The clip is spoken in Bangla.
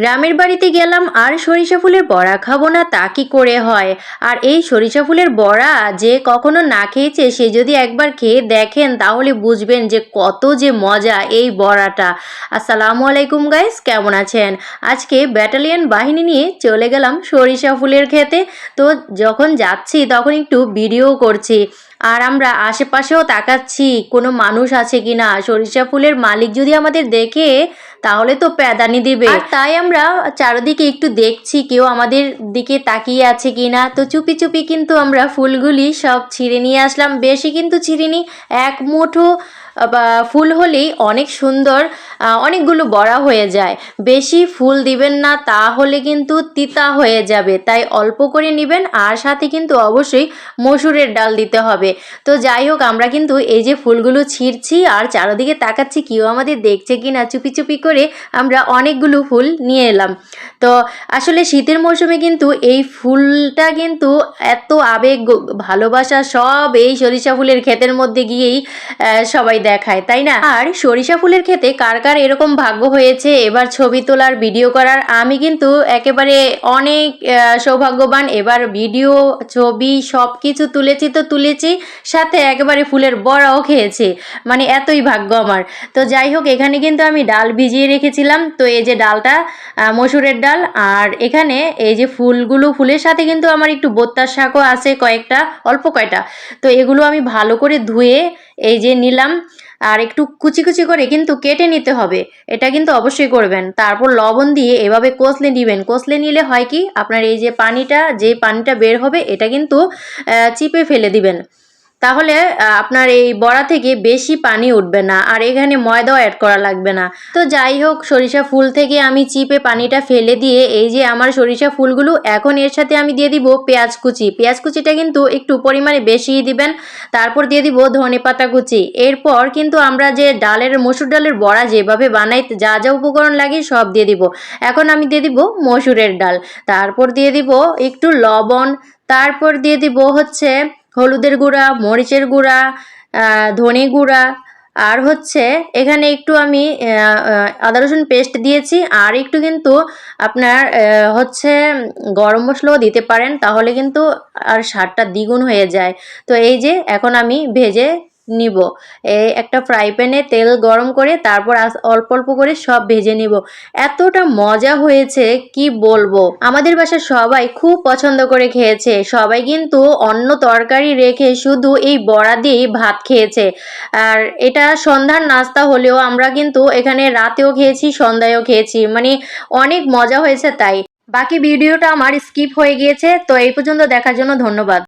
গ্রামের বাড়িতে গেলাম, আর সরিষা ফুলের বড়া খাব না, তা কি করে হয়? আর এই সরিষা ফুলের বড়া যে কখনো না খেয়েছে, সে যদি একবার খেয়ে দেখেন, তাহলে বুঝবেন যে কত যে মজা এই বড়াটা। আসসালামু আলাইকুম গাইস কেমন আছেন? আজকে ব্যাটালিয়ান বাহিনী নিয়ে চলে গেলাম সরিষা ফুলের খেতে। তো যখন যাচ্ছি, তখন একটু ভিডিও করছি। আর আমরা আশেপাশেও তাকাচ্ছি, কোনো মানুষ আছে কি না? সরিষা ফুলের মালিক যদি আমাদের দেখে, তাহলে তো প্যাদানি দেবে। তাই আমরা চারিদিকে একটু দেখছি, কেউ আমাদের দিকে তাকিয়ে আছে কি না? তো চুপি চুপি কিন্তু আমরা ফুলগুলি সব ছিঁড়ে নিয়ে আসলাম। বেশি কিন্তু ছিঁড়িনি, এক মুঠো বা ফুল হলেই অনেক সুন্দর অনেকগুলো বড়া হয়ে যায়। বেশি ফুল দিবেন না, তাহলে কিন্তু তিতা হয়ে যাবে। তাই অল্প করে নেবেন, আর সাথে কিন্তু অবশ্যই মসুরের ডাল দিতে হবে। তো যাই হোক, আমরা কিন্তু এই যে ফুলগুলো ছিঁড়ছি, আর চারোদিকে তাকাচ্ছি, কেউ আমাদের দেখছে কি না চুপি চুপি করে আমরা অনেকগুলো ফুল নিয়ে এলাম। তো আসলে শীতের মৌসুমে কিন্তু এই ফুলটা কিন্তু এত আবেগ, ভালোবাসা, সব এই সরিষা ফুলের ক্ষেতের মধ্যে গিয়েই সবাই দেখায়, তাই না? আর সরিষা ফুলের ক্ষেতে কার কার এরকম ভাগ্য হয়েছে? এবার ছবি তোলার, ভিডিও করার আমি কিন্তু একেবারে অনেক সৌভাগ্যবান। এবার ভিডিও, ছবি সব কিছু তুলেছি তো তুলেছি, সাথে একেবারে ফুলের বড়াও খেয়েছি। মানে এতই ভাগ্য আমার। তো যাই হোক, এখানে কিন্তু আমি ডাল ভিজিয়ে রেখেছিলাম। তো এই যে ডালটা মসুরের ডাল, আর এখানে এই যে ফুলগুলো, ফুলের সাথে কিন্তু আমার একটু বোত্তার শাকও আছে কয়েকটা, অল্প কয়টা। তো এগুলো আমি ভালো করে ধুয়ে এই যে নিলাম। আর একটু কুচি কুচি করে কিন্তু কেটে নিতে হবে। এটা কিন্তু অবশ্যই করবেন। তারপর লবণ দিয়ে এভাবে কষলে নিবেন। কষলে নিলে হয় কি? আপনার এই যে পানিটা যে পানিটা বের হবে, এটা কিন্তু চিপে ফেলে দিবেন। তাহলে আপনার এই বড়া থেকে বেশি পানি উঠবে না, আর এখানে ময়দাও অ্যাড করা লাগবে না। তো যাই হোক, সরিষা ফুল থেকে আমি চিপে পানিটা ফেলে দিয়ে, এই যে আমার সরিষা ফুলগুলো, এখন এর সাথে আমি দিয়ে দিব পেঁয়াজ কুচি। পেঁয়াজ কুচিটা কিন্তু একটু পরিমাণে বেশিই দিবেন, তারপর দিয়ে দিব ধনে পাতা কুচি। এরপর কিন্তু আমরা যে ডালের, মসুর ডালের বড়া যেভাবে বানাই, যা যা উপকরণ লাগে সব দিয়ে দিব। এখন আমি দিয়ে দিব মসুরের ডাল, তারপর দিয়ে দিব একটু লবণ, তারপর দিয়ে দিব হচ্ছে হলুদের গুঁড়া, মরিচের গুঁড়া ধনে গুঁড়া। আর হচ্ছে এখানে একটু আমি আদা রসুন পেস্ট দিয়েছি। আর একটু কিন্তু আপনার হচ্ছে গরম মশলাও দিতে পারেন, তাহলে কিন্তু আর স্বাদটা দ্বিগুণ হয়ে যায়। তো এই যে এখন আমি ভেজে নিব। একটা ফ্রাই প্যানে তেল গরম করে তারপর অল্প অল্প করে সব ভেজে নিব। এতটা মজা হয়েছে, কি বলব? আমাদের বাসার সবাই খুব পছন্দ করে খেয়েছে। সবাই কিন্তু অন্য তরকারি রেখে শুধু এই বড়া দিয়েই ভাত খেয়েছে। আর এটা সন্ধ্যার নাস্তা হলেও আমরা কিন্তু এখানে রাতেও খেয়েছি, সন্ধ্যায়ও খেয়েছি। মানে অনেক মজা হয়েছে তাই। বাকি ভিডিওটা আমার স্কিপ হয়ে গিয়েছে, তো এই পর্যন্ত দেখার জন্য ধন্যবাদ।